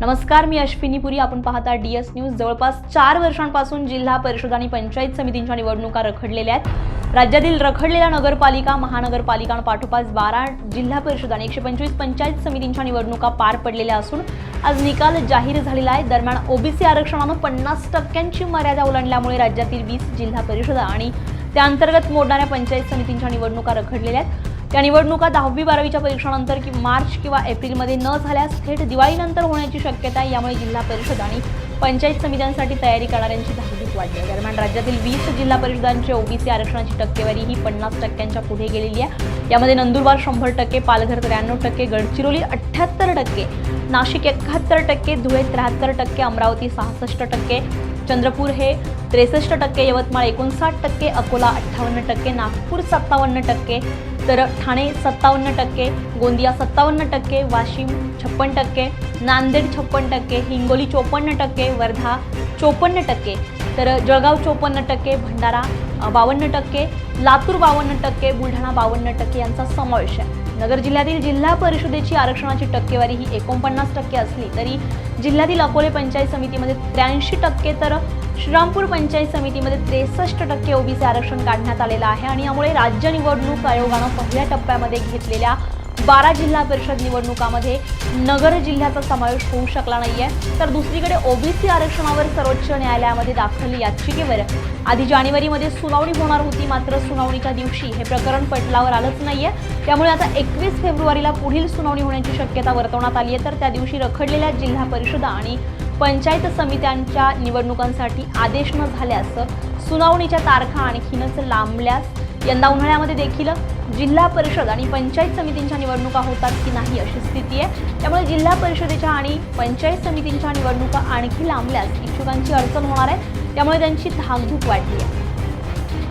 नमस्कार मी अश्विनी पुरी. आपण पाहता डी एस न्यूज जवळपास चार वर्षांपासून जिल्हा परिषद आणि पंचायत समितींच्या निवडणुका रखडलेल्या आहेत. राज्यातील रखडलेल्या नगरपालिका महानगरपालिकांपाठोपाठ बारा जिल्हा परिषद आणि एकशे पंचवीस पंचायत समितींच्या निवडणुका पार पडलेल्या असून आज निकाल जाहीर झालेला आहे. दरम्यान ओबीसी आरक्षणानं पन्नास टक्क्यांची मर्यादा ओलांडल्यामुळे राज्यातील वीस जिल्हा परिषद आणि त्या अंतर्गत मोडणाऱ्या पंचायत समितींच्या निवडणुका रखडलेल्या आहेत. त्या निवडणुका दहावी बारावीच्या परीक्षानंतर कि मार्च किंवा एप्रिलमध्ये न झाल्यास थेट दिवाळीनंतर होण्याची शक्यता आहे यामुळे जिल्हा परिषद आणि पंचायत समित्यांसाठी तयारी करणाऱ्यांची धाकधूक वाढली. आहे दरम्यान राज्यातील वीस जिल्हा परिषदांची ओबीसी आरक्षणाची टक्केवारी ही पन्नास टक्क्यांच्या पुढे गेलेली आहे. यामध्ये नंदुरबार शंभर टक्के पालघर त्र्याण्णव टक्के गडचिरोली अठ्ठ्याहत्तर टक्के नाशिक एकाहत्तर टक्के धुळे त्र्याहत्तर टक्के अमरावती सहासष्ट टक्के चंद्रपूर हे त्रेसष्ट टक्के यवतमाळ एकोणसाठ टक्के अकोला अठ्ठावन्न टक्के नागपूर सत्तावन्न टक्के तर ठाणे सत्तावन्न टक्के गोंदिया सत्तावन्न टक्के वाशिम छप्पन टक्के नांदेड छप्पन्न टक्के हिंगोली चोपन्न टक्के वर्धा चोपन्न टक्के तर जळगाव चोपन्न टक्के भंडारा बावन्न टक्के लातूर बावन्न टक्के बुलढाणा बावन्न टक्के यांचा समावेश आहे. नगर जिल्ह्यातील जिल्हा परिषदेची आरक्षणाची टक्केवारी ही एकोणपन्नास टक्के असली तरी जिल्ह्यातील अकोले पंचायत समितीमध्ये त्र्याऐंशी टक्के तर श्रीरामपूर पंचायत समितीमध्ये त्रेसष्ट टक्के ओबीसी आरक्षण काढण्यात आलेलं आहे आणि यामुळे राज्य निवडणूक आयोगानं पहिल्या टप्प्यामध्ये घेतलेल्या बारा जिल्हा परिषद निवडणुकामध्ये नगर जिल्ह्याचा समावेश होऊ शकला नाहीये. तर दुसरीकडे ओबीसी आरक्षणावर सर्वोच्च न्यायालयामध्ये दाखल याचिकेवर आधी जानेवारीमध्ये सुनावणी होणार होती मात्र सुनावणीच्या दिवशी हे प्रकरण पटलावर आलंच नाहीये. त्यामुळे आता एकवीस फेब्रुवारीला पुढील सुनावणी होण्याची शक्यता वर्तवण्यात आली आहे तर त्या दिवशी रखडलेल्या जिल्हा परिषदा आणि पंचायत समित्यांच्या निवडणुकांसाठी आदेश न झाल्यास सुनावणीच्या तारखा आणखीनच लांबल्यास यंदा उन्हाळ्यामध्ये देखील जिल्हा परिषद आणि पंचायत समितींच्या निवडणुका होतात की नाही अशी स्थिती आहे. त्यामुळे जिल्हा परिषदेच्या आणि पंचायत समितींच्या निवडणुका आणखी लांबल्यास इच्छुकांची अडचण होणार आहे. त्यामुळे त्यांची धाकधूक वाढली आहे.